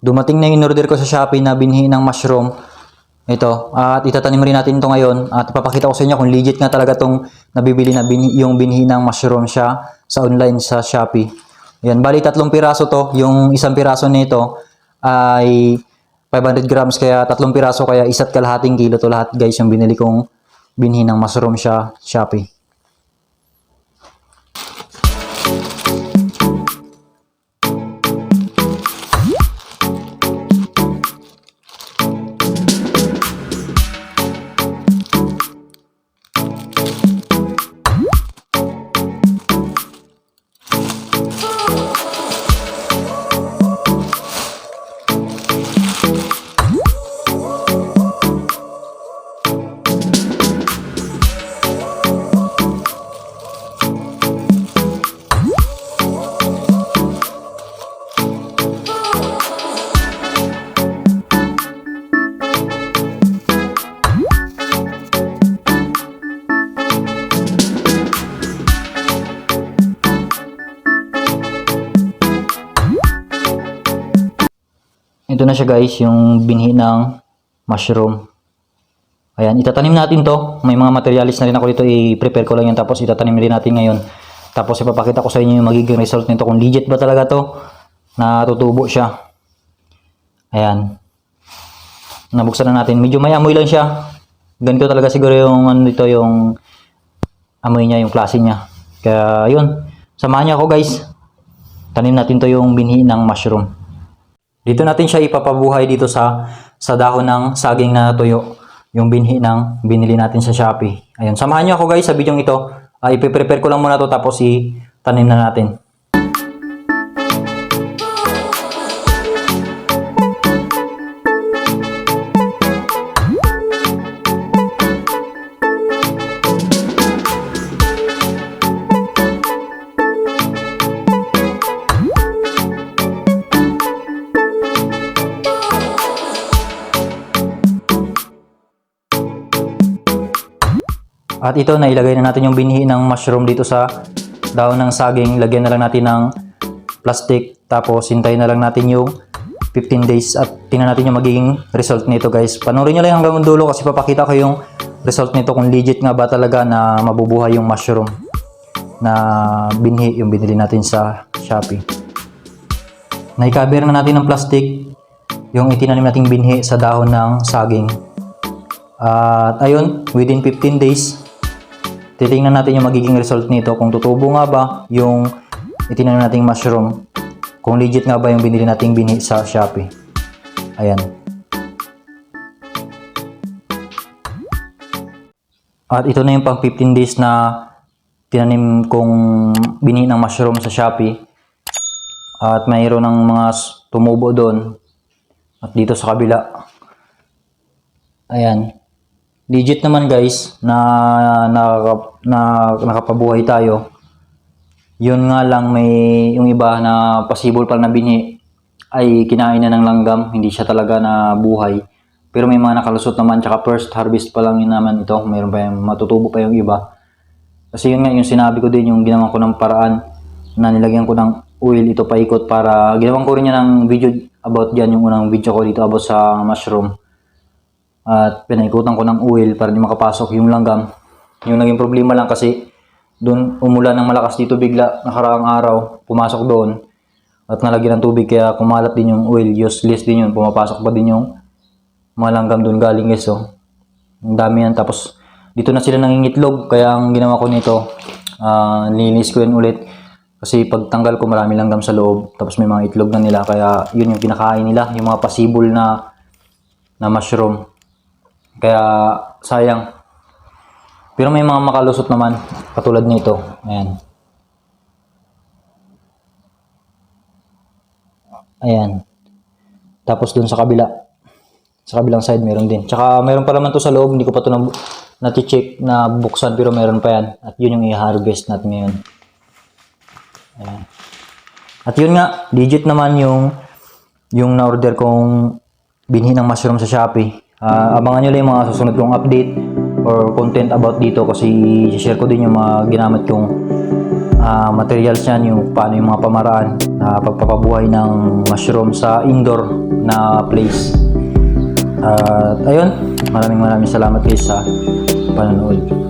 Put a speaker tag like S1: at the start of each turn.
S1: dumating na yung order ko sa Shopee na binhi ng mushroom. Ito, at itatanim rin natin ito ngayon at ipapakita ko sa inyo kung legit nga talaga tong nabibili na binhi, yung binhi ng mushroom siya sa online sa Shopee. Yan, bali tatlong piraso to, yung isang piraso nito ay 500 grams kaya tatlong piraso kaya isa't kalahating kilo to lahat guys yung binili kong binhi ng mushroom siya Shopee. Ito na siya guys, yung binhi ng mushroom. Ayan, itatanim natin to. May mga materialis na rin ako dito. I-prepare ko lang yan tapos itatanim rin natin ngayon. Tapos ipapakita ko sa inyo yung magiging result nito. Kung legit ba talaga to na tutubo siya. Ayan. Nabuksan na natin. Medyo may amoy lang siya. Ganito talaga siguro yung ano dito yung amoy niya, yung klase niya. Kaya yun. Samahan niyo ako guys. Tanim natin to yung binhi ng mushroom. Dito natin siya ipapabuhay dito sa sa dahon ng saging na tuyo. Yung binhi ng binili natin sa Shopee. Ayun, samahan niyo ako guys sa video ito. Uh, ipe-prepare ko lang muna to tapos i-tanim na natin. At ito, nailagay na natin yung binhi ng mushroom dito sa dahon ng saging. Lagyan na lang natin ng plastic. Tapos, hintayin na lang natin yung 15 days at tingnan natin yung magiging result nito guys. Panoorin nyo lang hanggang dulo kasi papakita ko yung result nito kung legit nga ba talaga na mabubuhay yung mushroom na binhi yung binili natin sa Shopee. Naikaber na natin ng plastic yung itinanim nating binhi sa dahon ng saging. At ayun, within 15 days, titingnan natin yung magiging result nito. Kung tutubo nga ba yung itinanim nating mushroom kung legit nga ba yung binili nating binhi sa Shopee. Ayan. At ito na yung pang 15 days na tinanim kong binhi ng mushroom sa Shopee. At mayroon ng mga tumubo doon. At dito sa kabila. Ayan legit naman guys na, na, na nakapabuhay tayo. Yun nga lang may yung iba na possible pa na binhi ay kinain na ng langgam, hindi siya talaga na buhay. Pero may mga nakalusot naman, tsaka first harvest pa lang yun naman ito. Mayroon pa yung matutubo pa yung iba. Kasi yun nga, yung sinabi ko din, yung ginawa ko ng paraan na nilagyan ko ng oil ito paikot para ginawan ko rin yan ng video about dyan, yung unang video ko dito about sa mushroom at pinaikutan ko ng oil para di makapasok yung langgam. Yung naging problema lang kasi doon umulan ng malakas dito bigla nakaraang araw, pumasok doon at nalagyan ng tubig kaya kumalat din yung oil, useless din yun, pumapasok pa din yung mga langgam doon galing guys. Ang dami yan tapos dito na sila nangingitlog kaya ang ginawa ko nito ah linis ko yun ulit kasi pagtanggal ko marami langgam sa loob tapos may mga itlog na nila kaya yun yung kinakain nila yung mga pasibol na na mushroom kaya sayang. Pero may mga makalusot naman katulad nito. Ayan. Ayan. Tapos dun sa kabila. Sa kabilang side meron din. Tsaka meron pa naman to sa loob. Hindi ko pa to na, na-check na buksan pero meron pa yan. At yun yung i-harvest natin ngayon. Ayan. At yun nga, legit naman yung yung na-order kong binhi ng mushroom sa Shopee. Ah, abangan nyo lang yung mga susunod kong update or content about dito kasi share ko din yung mga ginamit kong ah, materials yan, yung paano yung mga pamaraan na pagpapabuhay ng mushroom sa indoor na place. At ayun, maraming maraming salamat guys sa panonood.